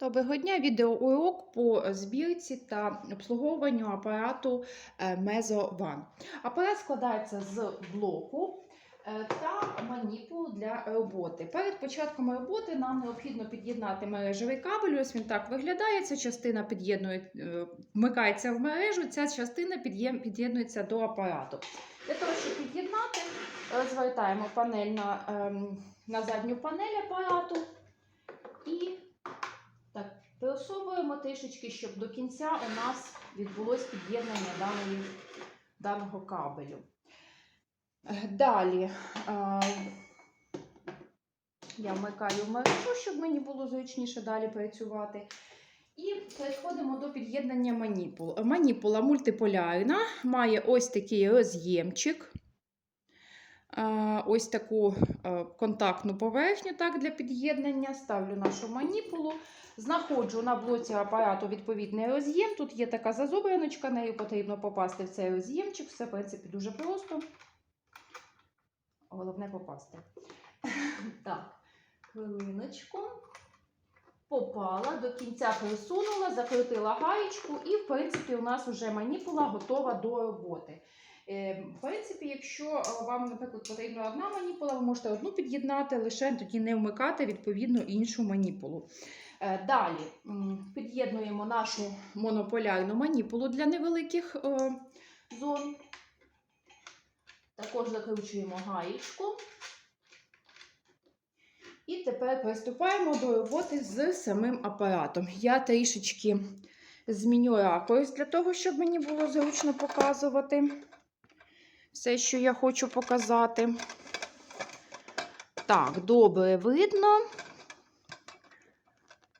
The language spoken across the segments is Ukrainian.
Доброго дня! Відеоурок по збірці та обслуговуванню апарату е, Meso One. Апарат складається з блоку е, та маніпул для роботи. Перед початком роботи нам необхідно під'єднати мережевий кабель. Ось він так виглядає. Ця частина під'єднує, е, вмикається в мережу, ця частина під'єднується до апарату. Для того, щоб під'єднати, розвертаємо панель на, ем, на задню панель апарату і просовуємо трішечки, щоб до кінця у нас відбулось під'єднання даної, даного кабелю. Далі я вмикаю мережу, щоб мені було зручніше далі працювати. І переходимо до під'єднання маніпул. Маніпула мультиполярна, має ось такий роз'ємчик. Ось таку е, контактну поверхню так, для під'єднання. Ставлю нашу маніпулу. Знаходжу на блоці апарату відповідний роз'єм. Тут є така зазубриночка, нею потрібно попасти в цей роз'ємчик. Все, в принципі, дуже просто. Головне попасти. Так, хвилиночку. Попала, до кінця присунула, закрутила гаєчку, і, в принципі, у нас вже маніпула готова до роботи. Е, В принципі, якщо е, вам, наприклад, потрібна одна маніпула, ви можете одну під'єднати, лише тоді не вмикати відповідно іншу маніпулу. Е, Далі під'єднуємо нашу монополярну маніпулу для невеликих зон. Також закручуємо гаєчку. І тепер приступаємо до роботи з самим апаратом. Я трішечки зміню ракурс для того, щоб мені було зручно показувати все, що я хочу показати. Так, добре видно.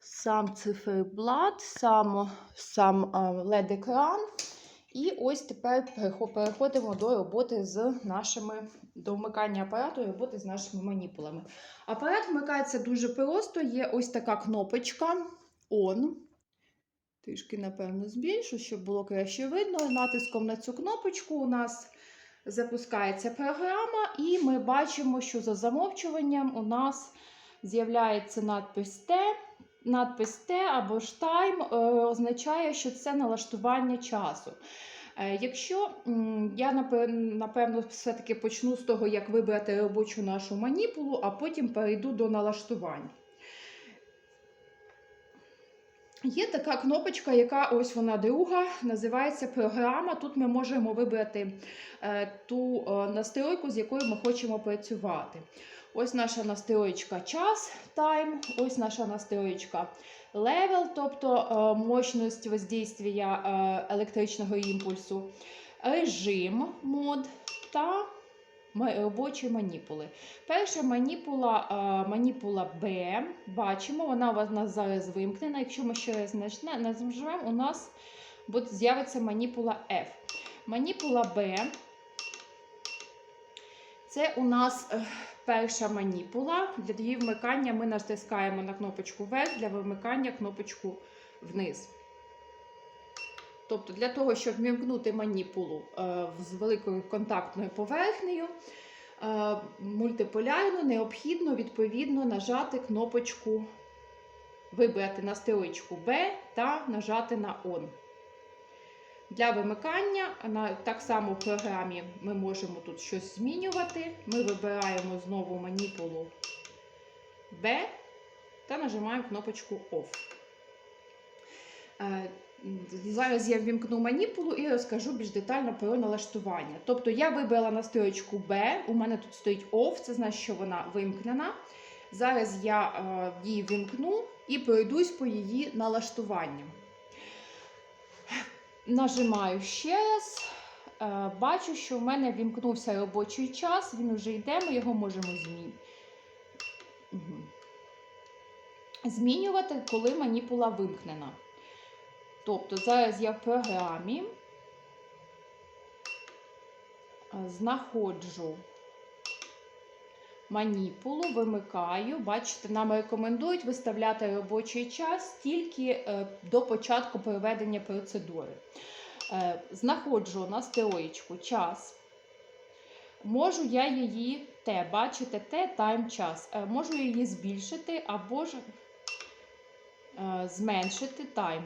Сам циферблат, сам, сам LED-екран. І ось тепер переходимо до роботи з нашими, до вмикання апарату і роботи з нашими маніпулами. Апарат вмикається дуже просто. Є ось така кнопочка On. Трішки, напевно, збільшу, щоб було краще видно. Натиском на цю кнопочку у нас запускається програма, і ми бачимо, що за замовчуванням у нас з'являється надпис Т. Надпис Т або ж Time е, означає, що це налаштування часу. Е, Якщо я напевно все-таки почну з того, як вибрати робочу нашу маніпулу, а потім перейду до налаштувань. Є така кнопочка, яка ось вона друга, називається програма. Тут ми можемо вибрати е, ту е, настройку, з якою ми хочемо працювати. Ось наша настроєчка час, тайм, ось наша настроєчка level, тобто е, мощність воздействия електричного імпульсу, режим мод та робочі маніпули. Перша маніпула, е, маніпула B. Бачимо, вона у нас зараз вимкнена. Якщо ми ще раз нажмемо, у нас з'явиться маніпула F. Маніпула B. Це у нас е, перша маніпула. Для її вмикання ми натискаємо на кнопочку вверх, для вимикання кнопочку вниз. Тобто, для того, щоб вмикнути маніпулу е, з великою контактною поверхнею, е, мультиполярну, необхідно відповідно нажати кнопочку, вибрати настройку B та нажати на ON. Для вимикання, на, так само в програмі ми можемо тут щось змінювати. Ми вибираємо знову маніпулу B та нажимаємо кнопочку OFF. Зараз я ввімкну маніпулу і розкажу більш детально про налаштування. Тобто я вибрала настройку B, у мене тут стоїть OFF, це значить, що вона вимкнена. Зараз я е, її вимкну і пройдусь по її налаштуванням. Нажимаю ще раз. Е, Бачу, що в мене вімкнувся робочий час, він вже йде, ми його можемо змінити. Змінювати, коли маніпула вимкнена. Тобто зараз я в програмі знаходжу маніпулу, вимикаю. Бачите, нам рекомендують виставляти робочий час тільки е, до початку проведення процедури. Е, Знаходжу настройку час. Можу я її Т, бачите, Т тайм час. Е, Можу її збільшити або ж зменшити тайм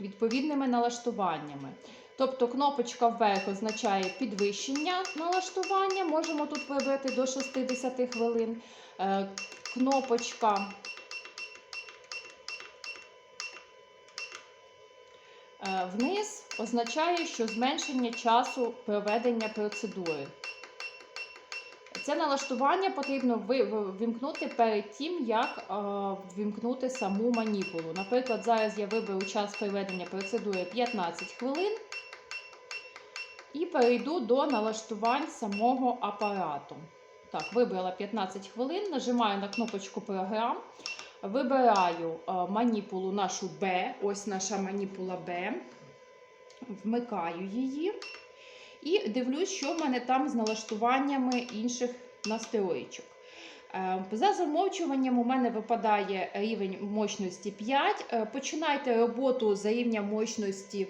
відповідними налаштуваннями. Тобто кнопочка вверх означає підвищення налаштування, можемо тут вибрати до 60 хвилин. Е, Кнопочка е, вниз означає, що зменшення часу проведення процедури. Це налаштування потрібно ви- ви- перед тим, як е, ввімкнути саму маніпулу. Наприклад, зараз я виберу час проведення процедури 15 хвилин і перейду до налаштувань самого апарату. Так, вибрала 15 хвилин, нажимаю на кнопочку програм, вибираю е, маніпулу нашу B, ось наша маніпула B, вмикаю її. І дивлюсь, що в мене там з налаштуваннями інших настроєчок. Е, За замовчуванням у мене випадає рівень мощності 5. Е, Починайте роботу за рівня мощності,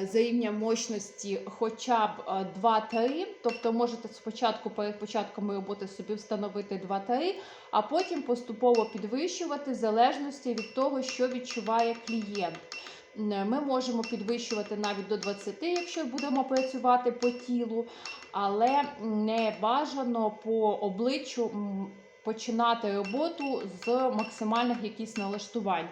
е, за рівня мощності хоча б е, 2-3. Тобто можете спочатку перед початком роботи собі встановити 2-3, а потім поступово підвищувати в залежності від того, що відчуває клієнт. М, Ми можемо підвищувати навіть до 20, якщо будемо працювати по тілу, але не бажано по обличчю починати роботу з максимальних якісь налаштувань.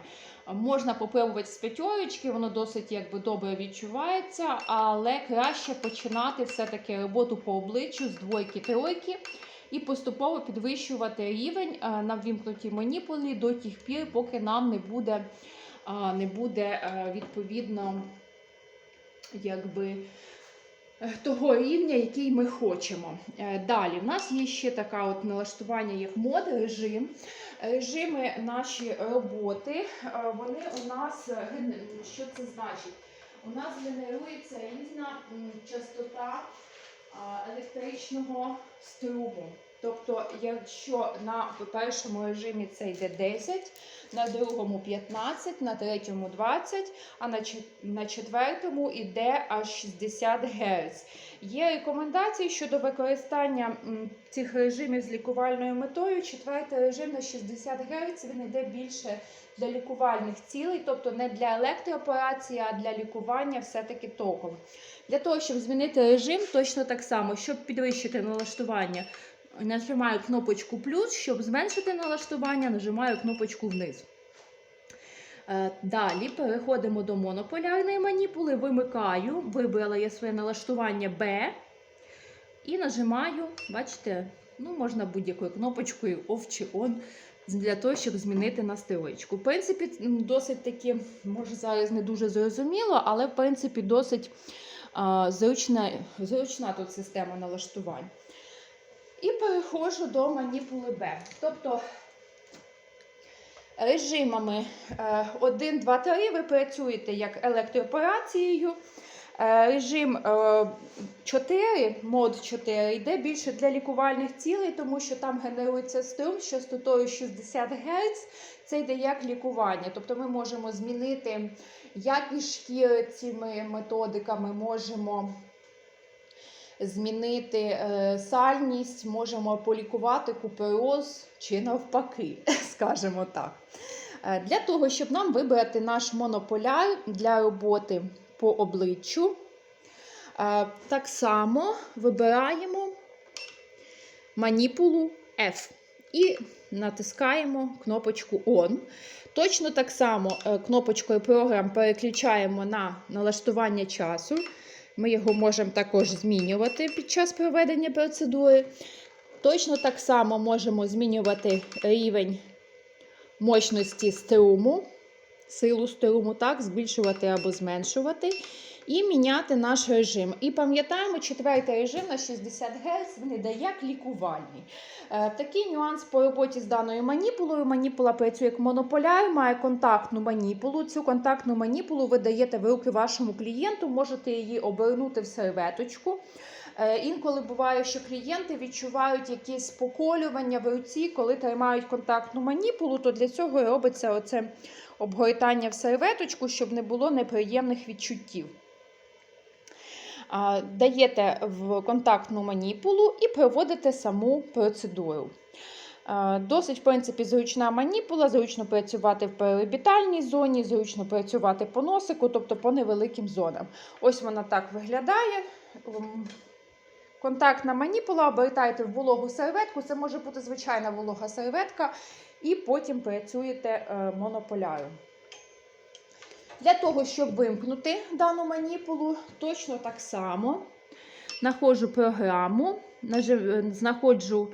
Можна попробувати з п'ятерочки, воно досить якби добре відчувається, але краще починати все-таки роботу по обличчю з двойки-тройки і поступово підвищувати рівень е, на ввімкнутій маніпулі до тих пір, поки нам не буде не буде е, відповідно якби, е, того рівня, який ми хочемо. Е, Далі, в нас є ще таке от налаштування, як мод, режим. Режими наші роботи, вони у нас, що це значить? У нас генерується різна частота електричного струму. Тобто, якщо на першому режимі це йде 10, на другому 15, на третьому 20, а на, четвертому йде аж 60 Гц. Є рекомендації щодо використання цих режимів з лікувальною метою. Четвертий режим на 60 Гц він йде більше для лікувальних цілей, тобто не для електрооперації, а для лікування все-таки током. Для того, щоб змінити режим, точно так само, щоб підвищити налаштування, нажимаю кнопочку плюс, щоб зменшити налаштування, нажимаю кнопочку вниз. Е, Далі переходимо до монополярної маніпули, вимикаю, вибрала я своє налаштування B і нажимаю, бачите, ну можна будь-якою кнопочкою OFF чи ON для того, щоб змінити настройку. В принципі, досить таки, може зараз не дуже зрозуміло, але в принципі досить а, зручна, зручна тут система налаштувань. І переходжу до маніпули B. Тобто режимами 1, 2, 3 ви працюєте як електрооперацією. Е, Режим е, 4, мод 4 йде більше для лікувальних цілей, тому що там генерується струм з частотою 60 Гц. Це йде як лікування. Тобто ми можемо змінити якість шкіри цими методиками, можемо змінити е, сальність, можемо полікувати купероз чи навпаки, скажімо так. Е, Для того, щоб нам вибрати наш монополяр для роботи по обличчю, е, так само вибираємо маніпулу F і натискаємо кнопочку On. Точно так само кнопочкою програм переключаємо на налаштування часу. Ми його можемо також змінювати під час проведення процедури. Точно так само можемо змінювати рівень мощності струму, силу струму, так, збільшувати або зменшувати. І міняти наш режим. І пам'ятаємо, четвертий режим на 60 Гц він йде як лікувальний. Е, такий нюанс по роботі з даною маніпулою. Маніпула працює як монополяр, має контактну маніпулу. Цю контактну маніпулу ви даєте в руки вашому клієнту, можете її обернути в серветочку. Е, Інколи буває, що клієнти відчувають якісь поколювання в руці, коли тримають контактну маніпулу, то для цього робиться оце обгортання в серветочку, щоб не було неприємних відчуттів. Даєте в контактну маніпулу і проводите саму процедуру. Досить, в принципі, зручна маніпула, зручно працювати в переорбітальній зоні, зручно працювати по носику, тобто по невеликим зонам. Ось вона так виглядає. Контактна маніпула, обертайте в вологу серветку, це може бути звичайна волога серветка, і потім працюєте е, монополяром. Для того, щоб вимкнути дану маніпулу, точно так само знаходжу програму, знаходжу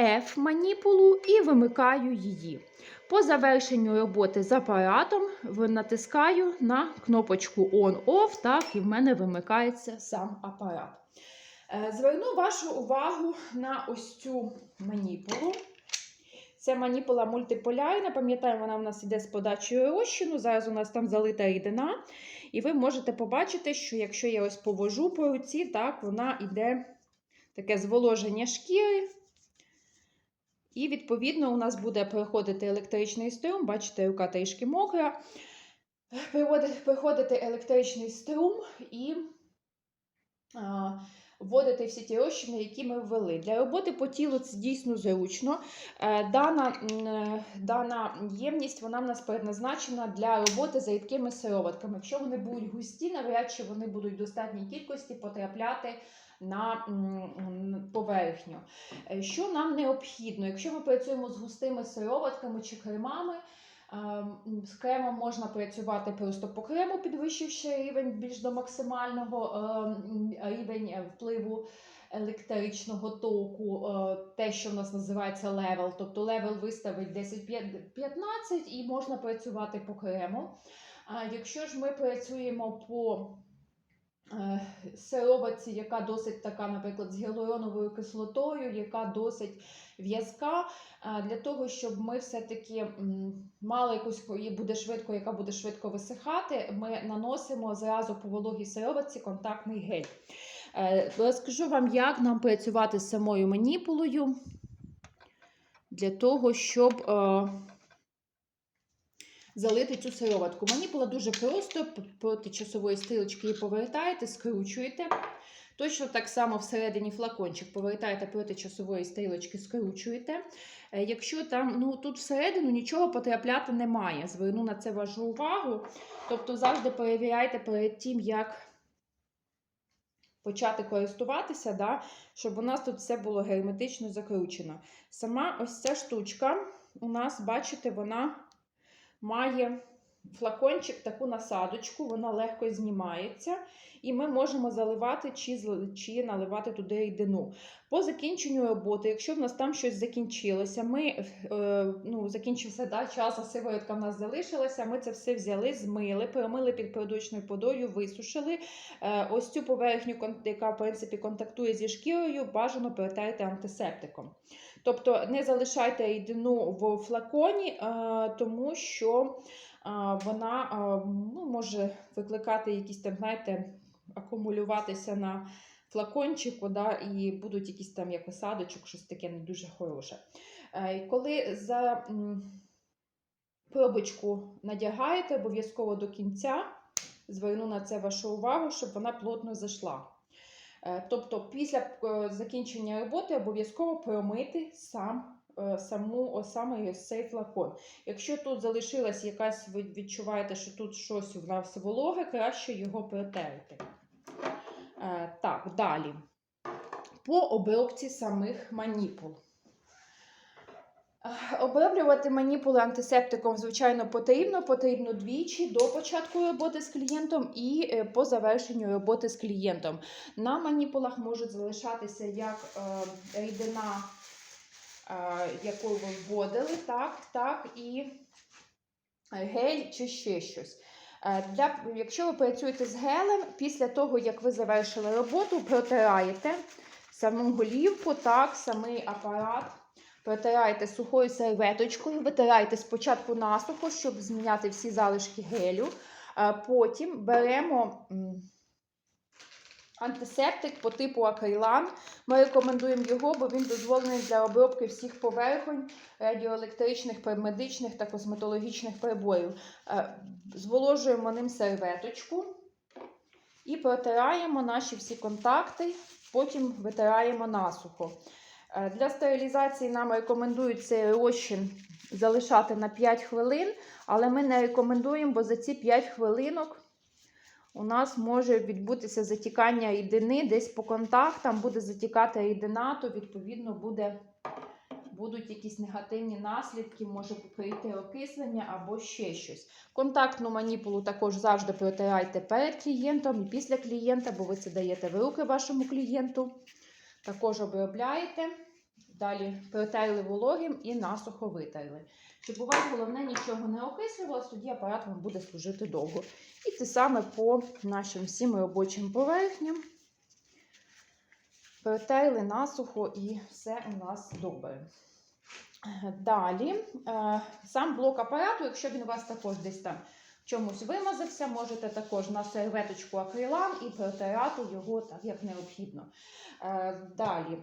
F-маніпулу і вимикаю її. По завершенню роботи з апаратом натискаю на кнопочку On-Off, так, і в мене вимикається сам апарат. Е, Зверну вашу увагу на ось цю маніпулу. Це маніпула мультиполярна. Пам'ятаємо, вона в нас йде з подачею розчину. Зараз у нас там залита рідина. І ви можете побачити, що якщо я ось повожу по руці, так, вона йде таке зволоження шкіри. І, відповідно, у нас буде проходити електричний струм. Бачите, рука трішки мокра. Приходити електричний струм і а, вводити всі ті розчини, які ми ввели. Для роботи по тілу це дійсно зручно. Е, Дана, е, дана ємність вона в нас предназначена для роботи з рідкими сироватками. Якщо вони будуть густі, навряд чи вони будуть в достатній кількості потрапляти на поверхню. Е, Що нам необхідно? Якщо ми працюємо з густими сироватками чи кремами, ем, з кремом можна працювати просто по крему, підвищивши рівень більш до максимального ем, рівень е, впливу електричного току, е, те, що в нас називається левел. Тобто левел виставить 10-15 і можна працювати по крему. Якщо ж ми працюємо по сироватці, яка досить така, наприклад, з гіалуроновою кислотою, яка досить в'язка, для того, щоб ми все-таки мали якусь і буде швидко, яка буде швидко висихати, ми наносимо зразу по вологій сироватці контактний гель. Е, Розкажу вам, як нам працювати з самою маніпулою для того, щоб е, залити цю сироватку. Маніпула дуже просто, проти часової стрілочки її повертаєте, скручуєте. Точно так само всередині флакончик повертаєте проти часової стрілочки, скручуєте. Е, Якщо там, ну тут всередину нічого потрапляти немає. Зверну на це вашу увагу. Тобто завжди перевіряйте перед тим, як почати користуватися, да, щоб у нас тут все було герметично закручено. Сама ось ця штучка у нас, бачите, вона має флакончик, таку насадочку, вона легко знімається, і ми можемо заливати чи, чи наливати туди рідину. По закінченню роботи, якщо в нас там щось закінчилося, ми е, ну, закінчився да, час, а сиворотка в нас залишилася, ми це все взяли, змили, промили під продочною водою, висушили. Е, ось цю поверхню, яка в принципі контактує зі шкірою, бажано перетерти антисептиком. Тобто не залишайте рідину в флаконі, е, тому що е, вона е, ну, може викликати якісь там, знаєте, акумулюватися на флакончику, да, і будуть якісь там як осадочок, щось таке не дуже хороше. Коли за пробочку надягаєте, обов'язково до кінця зверну на це вашу увагу, щоб вона плотно зайшла. Е, Тобто після е, закінчення роботи обов'язково промити сам, е, саму, саме цей флакон. Якщо тут залишилась якась, ви відчуваєте, що тут щось у нас вологе, краще його протерти. Так, далі. По обробці самих маніпул. Е, Оброблювати маніпули антисептиком, звичайно, потрібно. Потрібно двічі до початку роботи з клієнтом і е, по завершенню роботи з клієнтом. На маніпулах можуть залишатися як е, рідина, е, яку ви вводили, так, так, і гель чи ще щось. Е, Для, якщо ви працюєте з гелем, після того, як ви завершили роботу, протираєте саму голівку, так, самий апарат. Протирайте сухою серветочкою, витирайте спочатку насухо, щоб зміняти всі залишки гелю. Е, Потім беремо антисептик по типу акрилан. Ми рекомендуємо його, бо він дозволений для обробки всіх поверхонь радіоелектричних, медичних та косметологічних приборів. Е, Зволожуємо ним серветочку і протираємо наші всі контакти, потім витираємо насухо. Е, Для стерилізації нам рекомендують цей розчин залишати на 5 хвилин, але ми не рекомендуємо, бо за ці 5 хвилинок у нас може відбутися затікання рідини десь по контактам, буде затікати рідина, то відповідно буде, будуть якісь негативні наслідки, може прийти окислення або ще щось. Контактну маніпулу також завжди протирайте перед клієнтом і після клієнта, бо ви це даєте в руки вашому клієнту. Також обробляєте. Далі протерли вологим і насухо витерли. Щоб у вас головне нічого не окислювалося, тоді апарат вам буде служити довго. І те саме по нашим всім робочим поверхням. Протерли насухо і все у нас добре. Далі, е, сам блок апарату, якщо він у вас також десь там чомусь вимазався, можете також на серветочку акрилам і протирати його так, як необхідно. Е, Далі.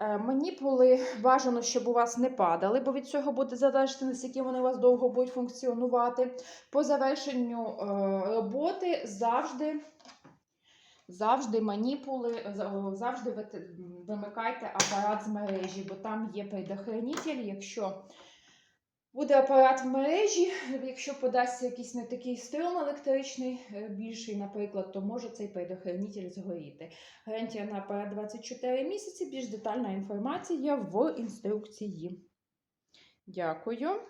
Е, Маніпули бажано, щоб у вас не падали, бо від цього буде залежати, наскільки вони у вас довго будуть функціонувати. По завершенню е, роботи завжди, завжди маніпули, завжди вимикайте апарат з мережі, бо там є предохранитель. Якщо буде апарат в мережі, якщо подасться якийсь не такий струм електричний, е, більший, наприклад, то може цей предохранитель згоріти. Гарантія на апарат 24 місяці. Більш детальна інформація в інструкції. Дякую.